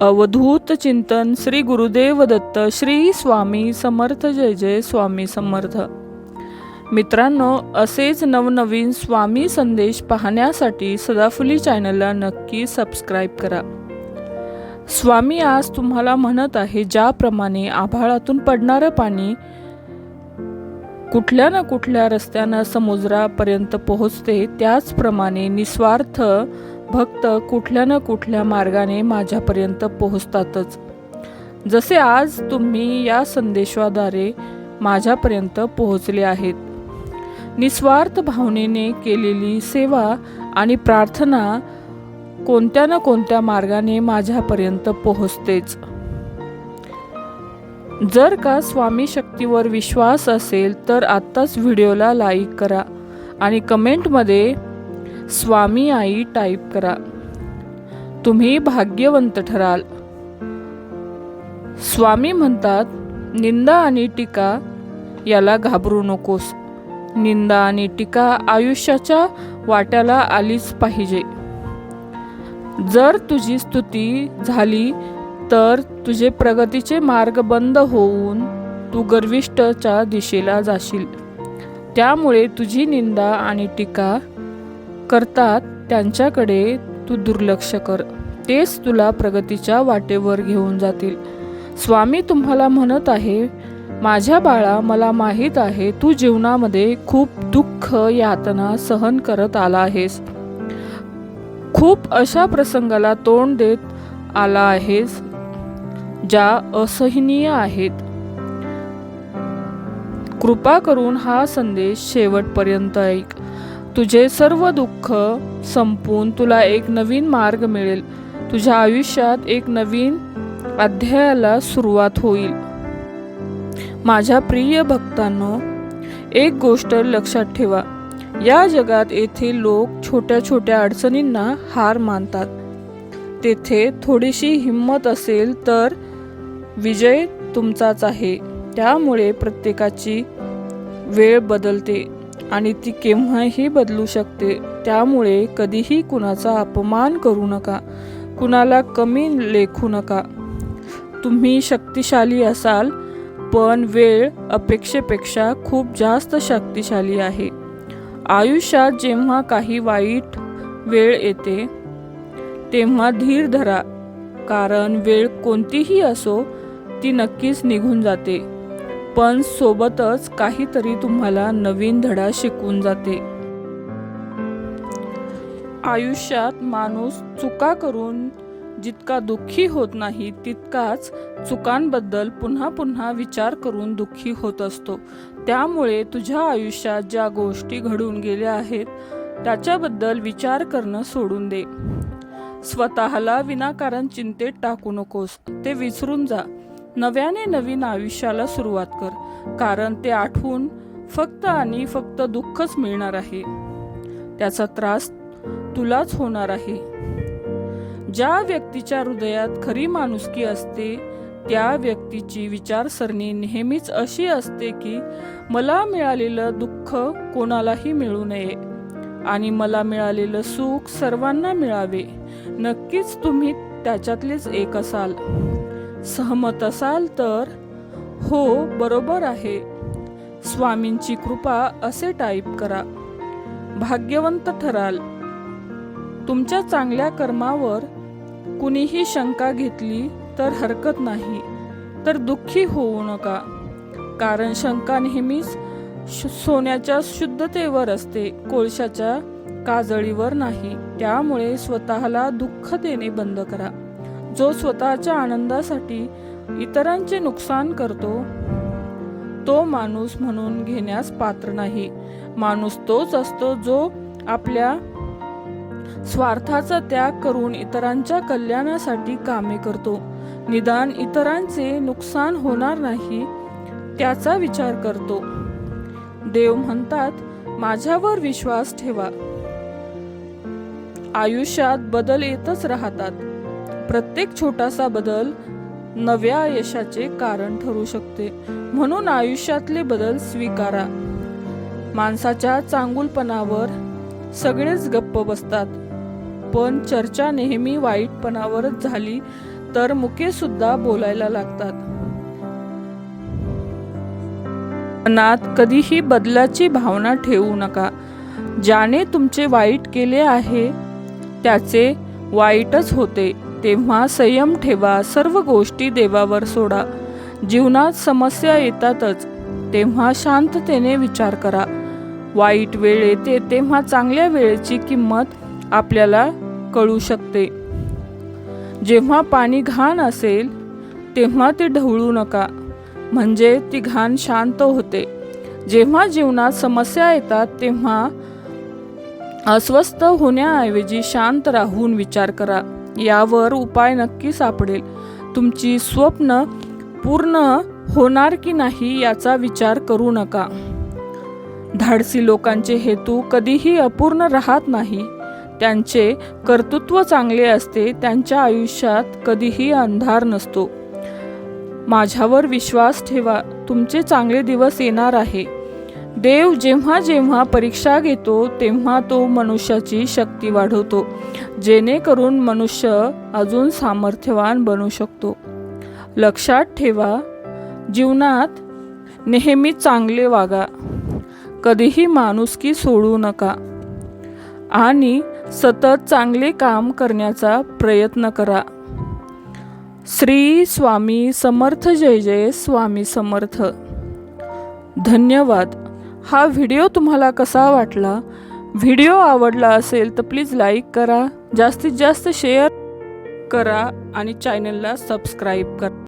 अवधूत चिंतन श्री गुरुदेव दत्त श्री स्वामी समर्थ. जय जय स्वामी समर्थ. मित्रांनो असेच नवनवीन स्वामी संदेश पाहण्यासाठी सदाफुली चॅनलला नक्की सबस्क्राईब करा. स्वामी आज तुम्हाला म्हणत आहे ज्याप्रमाणे आभाळातून पडणारं पाणी कुठल्या ना कुठल्या रस्त्यानं समुद्रापर्यंत पोहोचते त्याचप्रमाणे निस्वार्थ भक्त कुठल्या ना कुठल्या मार्गाने माझ्यापर्यंत पोहोचतातच. जसे आज तुम्ही या संदेशाद्वारे माझ्यापर्यंत पोहोचले आहेत. निस्वार्थ भावनेने केलेली सेवा आणि प्रार्थना कोणत्या ना कोणत्या मार्गाने माझ्यापर्यंत पोहोचतेच. जर का स्वामी शक्तीवर विश्वास असेल तर आत्ताच व्हिडिओला लाईक करा आणि कमेंटमध्ये स्वामी आई टाईप करा. तुम्ही भाग्यवंत ठराल. स्वामी म्हणतात निंदा आणि टीका याला घाबरू नकोस. निंदा आणि टीका आयुष्याच्या वाट्याला आलीच पाहिजे. जर तुझी स्तुती झाली तर तुझे प्रगतीचे मार्ग बंद होऊन तू गर्विष्टच्या दिशेला जाशील. त्यामुळे तुझी निंदा आणि टीका करतात त्यांच्याकडे तू दुर्लक्ष कर. तेच तुला प्रगतीच्या वाटेवर घेऊन जातील. स्वामी तुम्हाला म्हणत आहे माझ्या बाळा मला माहीत आहे तू जीवनामध्ये खूप दुःख यातना सहन करत आला आहेस. खूप अशा प्रसंगाला तोंड देत आला आहेस ज्या असहनीय आहेत. कृपा करून हा संदेश शेवटपर्यंत ऐक. तुझे सर्व दुःख संपून तुला एक नवीन मार्ग मिळेल. तुझ्या आयुष्यात एक नवीन अध्यायाला सुरुवात होईल. माझ्या प्रिय भक्तांनो एक गोष्ट लक्षात ठेवा. या जगात येथे लोक छोट्या छोट्या अडचणींना हार मानतात. तेथे थोडीशी हिंमत असेल तर विजय तुमचाच आहे. त्यामुळे प्रत्येकाची वेळ बदलते. आणि ती केव्हाही बदलू शकते त्यामुळे कधीही कुणाचा अपमान करू नका. कुणाला कमी लेखू नका. तुम्ही शक्तिशाली असाल पण वेळ अपेक्षेपेक्षा खूप जास्त शक्तिशाली आहे. आयुष्यात जेव्हा काही वाईट वेळ येते तेव्हा धीर धरा कारण वेळ कोणतीही असो ती नक्कीच निघून जाते. पण सोबतच काहीतरी तुम्हाला नवीन धडा शिकून जाते. आयुष्यात माणूस चुका करून जितका दुःखी होत नाही तितकाच चुकांबद्दल पुन्हा पुन्हा विचार करून दुःखी होत असतो. त्यामुळे तुझ्या आयुष्यात ज्या गोष्टी घडून गेल्या आहेत त्याच्याबद्दल विचार करणं सोडून दे. स्वतःला विनाकारण चिंतेत टाकू नकोस. ते विसरून जा. नव्याने नवीन आयुष्याला सुरुवात कर. कारण ते आठवून फक्त आणि फक्त दुःखच मिळणार आहे. त्याचा त्रास तुलाच होणार आहे. ज्या व्यक्तीच्या हृदयात खरी माणुसकी असते त्या व्यक्तीची विचारसरणी नेहमीच अशी असते की मला मिळालेलं दुःख कोणालाही मिळू नये आणि मला मिळालेलं सुख सर्वांना मिळावे. नक्कीच तुम्ही त्याच्यातलेच एक असाल. सहमत असाल तर हो बरोबर आहे. स्वामींची कृपा असे टाईप करा. भाग्यवंत ठराल. तुमच्या चांगल्या कर्मावर कुणीही शंका घेतली तर हरकत नाही तर दुःखी होऊ नका. कारण शंका नेहमीच शु- सोन्याच्या शुद्धतेवर असते कोळशाच्या काजळीवर नाही. त्यामुळे स्वतःला दुःख देणे बंद करा. जो स्वतःच्या आनंदासाठी इतरांचे नुकसान करतो तो माणूस म्हणून घेण्यास पात्र नाही. माणूस तोच असतो जो आपल्या स्वार्थाचा त्याग करून इतरांच्या कल्याणासाठी कामे करतो. निदान इतरांचे नुकसान होणार नाही त्याचा विचार करतो. देव म्हणतात माझ्यावर विश्वास ठेवा. आयुष्यात बदल येतच राहतात. प्रत्येक छोटासा बदल नव्या यशाचे कारण ठरू शकते. म्हणून आयुष्यातले बदल स्वीकारा. माणसाच्या चांगुलपणावर सगळेच गप्प बसतात. पण चर्चा नेहमी वाईटपणावरच झाली तर मुके सुद्धा बोलायला लागतात. मनात कधीही बदलाची भावना ठेवू नका. ज्याने तुमचे वाईट केले आहे त्याचे वाईटच होते. तेव्हा संयम ठेवा सर्व गोष्टी देवावर सोडा. जीवनात समस्या येतातच तेव्हा शांततेने विचार करा. वाईट वेळ येते तेव्हा चांगल्या वेळेची किंमत आपल्याला कळू शकते. जेव्हा पाणी घाण असेल तेव्हा ते ढवळू नका. म्हणजे ती घाण शांत होते. जेव्हा जीवनात समस्या येतात तेव्हा अस्वस्थ होण्याऐवजी शांत राहून विचार करा. यावर उपाय नक्की सापडेल. तुमची स्वप्न पूर्ण होणार की नाही याचा विचार करू नका. धाडसी लोकांचे हेतू कधीही अपूर्ण राहत नाही. त्यांचे कर्तृत्व चांगले असते त्यांच्या आयुष्यात कधीही अंधार नसतो. माझ्यावर विश्वास ठेवा. तुमचे चांगले दिवस येणार आहे. देव जेव्हा जेव्हा परीक्षा घेतो तेव्हा तो मनुष्याची शक्ती वाढवतो जेणेकरून मनुष्य अजून सामर्थ्यवान बनू शकतो. लक्षात ठेवा जीवनात नेहमी चांगले वागा. कधीही माणुसकी सोडू नका. आणि सतत चांगले काम करण्याचा प्रयत्न करा. श्री स्वामी समर्थ जय जय स्वामी समर्थ. धन्यवाद. हा व्हिडिओ तुम्हाला कसा वाटला? व्हिडिओ आवडला असेल तर प्लीज लाईक करा जास्तीत जास्त शेअर करा आणि चॅनलला सबस्क्राईब करा.